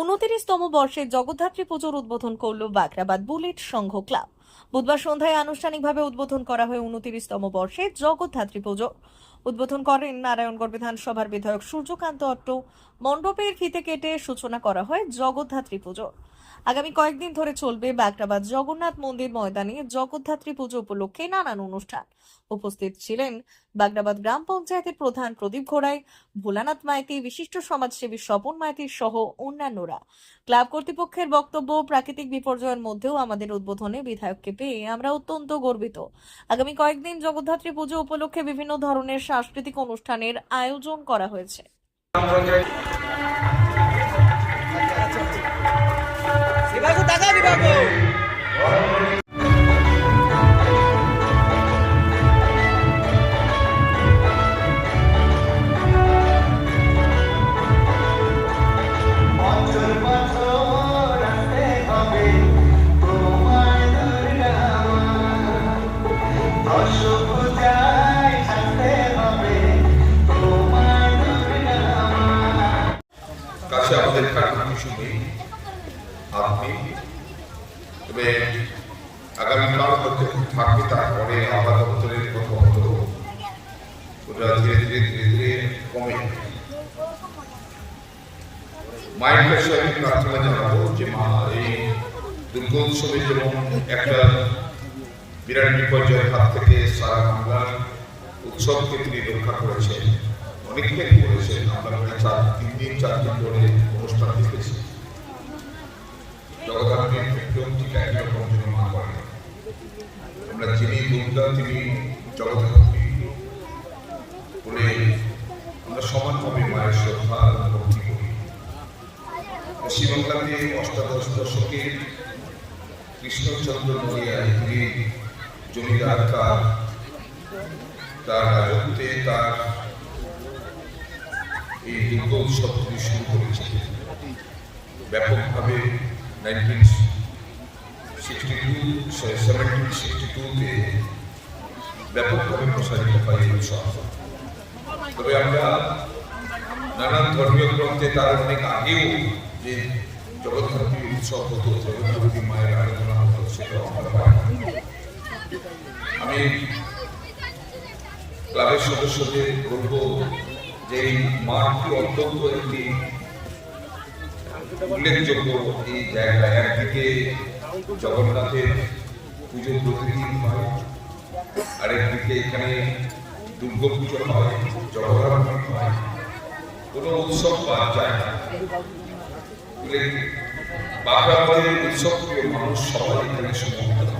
উনত্রিশতম বর্ষে জগদ্ধাত্রী পুজোর উদ্বোধন করল বাগরাবাদ বুলেট সংঘ ক্লাব। বুধবার সন্ধ্যায় আনুষ্ঠানিকভাবে উদ্বোধন করা হয় উনত্রিশতম বর্ষে জগদ্ধাত্রী পুজো। উদ্বোধন করেন নারায়ণগড় বিধানসভার বিধায়ক সূর্যকান্ত অট্ট। মণ্ডপের ফিতে কেটে সূচনা করা হয় জগদ্ধাত্রী পুজো। আগামী কয়েকদিন ধরে চলবে বাগরাবাদ জগন্নাথ মন্দির ময়দানে জগদ্ধাত্রী পুজো উপলক্ষে নানান অনুষ্ঠান। উপস্থিত ছিলেন বাগরাবাদ গ্রাম পঞ্চায়েতের প্রধান প্রদীপ ঘোড়াই, ভোলানাথ মাইতি, বিশিষ্ট সমাজসেবী স্বপন মাইতির সহ অন্যান্যরা। ক্লাব কর্তৃপক্ষের বক্তব্য, প্রাকৃতিক বিপর্যয়ের মধ্যেও আমাদের উদ্বোধনে বিধায়ককে পেয়ে আমরা অত্যন্ত গর্বিত। আগামী কয়েকদিন জগদ্ধাত্রী পুজো উপলক্ষে বিভিন্ন ধরনের সাংস্কৃতিক অনুষ্ঠানের আয়োজন করা হয়েছে। কাছে আমাদের কাঠামো শুনি আপনি তবে আগামীকাল হতে থাকবে তারপরে দপ্তরের কথা মতো ওটা ধীরে ধীরে ধীরে ধীরে কমে। মায়ের কাছে আমি প্রার্থনা জানাব যে, মা, এই দুর্গোৎসবে যেমন একটা বিরাট বিপর্যয়ের হাত থেকে সারা বাংলার উৎসবকে তিনি রক্ষা করেছেন অনেকটাই করেছেন। আমরা চার, তিন দিন, চার দিন ধরে অনুষ্ঠান দেখেছি। জগদ্ধাত্রীর ক্ষেত্রেও ঠিক একই মা করেন। আমরা যিনি দুর্গা তিনি বলে আমরা সমানভাবে মায়ের শ্রদ্ধা ভক্তি করি। পশ্চিমবাংলাতে অষ্টাদশ দশকে কৃষ্ণচন্দ্র মরিয়ায় তিনি জমিদার তার তার রাজত্বে তার এই দুর্গ উৎসব তিনি শুরু করেছিলেন। ব্যাপকভাবে nineteen sixty two seventeen sixty টুতে ব্যাপকভাবে প্রসারিত হয় এই উৎসব তবে আমরা নানান ধর্মীয় গ্রন্থে তার অনেক আগেও যে জগদ্ধাত্রী উৎসব হতো জগদ্ধাত্রী মায়ের আরাধনা হতো সেটাও আমরা আমি ক্লাবের সদস্যদের বলব যে এই মাঠটি অত্যন্ত একটি উল্লেখযোগ্য এই জায়গা, একদিকে জগন্নাথের পুজো প্রতিদিন হয় আরেকদিকে এখানে দুর্গা পুজো হয় জগন্নাথ হয় কোনো উৎসব বাদ যায় না। বাংলাবাদের উৎসব প্রিয় মানুষ সবাই এখানে সমবেত